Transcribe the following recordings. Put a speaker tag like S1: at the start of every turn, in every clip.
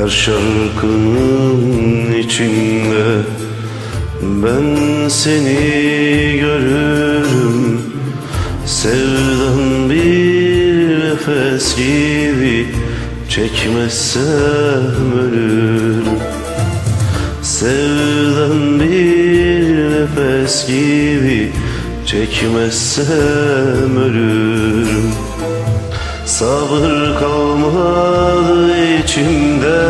S1: Her şarkının içinde ben seni görürüm. Sevdan bir nefes gibi çekmezsem ölürüm. Sevdan bir nefes gibi çekmezsem ölürüm. Sabır kalmadı içimde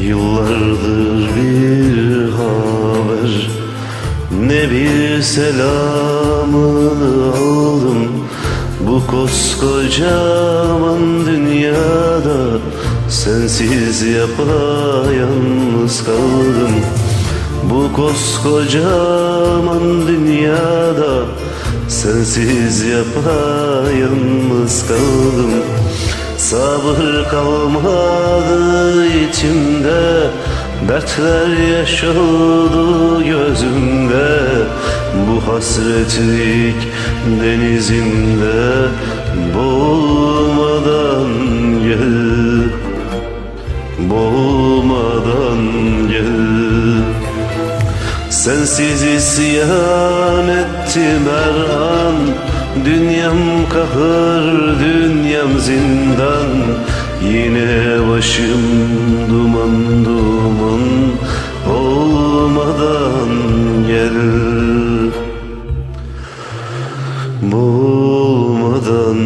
S1: Yıllardır bir haber Ne bir selamını aldım. Bu koskocaman dünyada Sensiz yapayalnız kaldım. Bu koskocaman Sensiz yapayalnız kaldım. Sabır kalmadı içimde. Dertler yaş oldu gözümde. Bu hasretlik denizinde Boğulmadan Sensiz isyan ettim her an Dünyam kahır, dünyam zindan. Yine başım duman duman Olmadan gel. Boğulmadan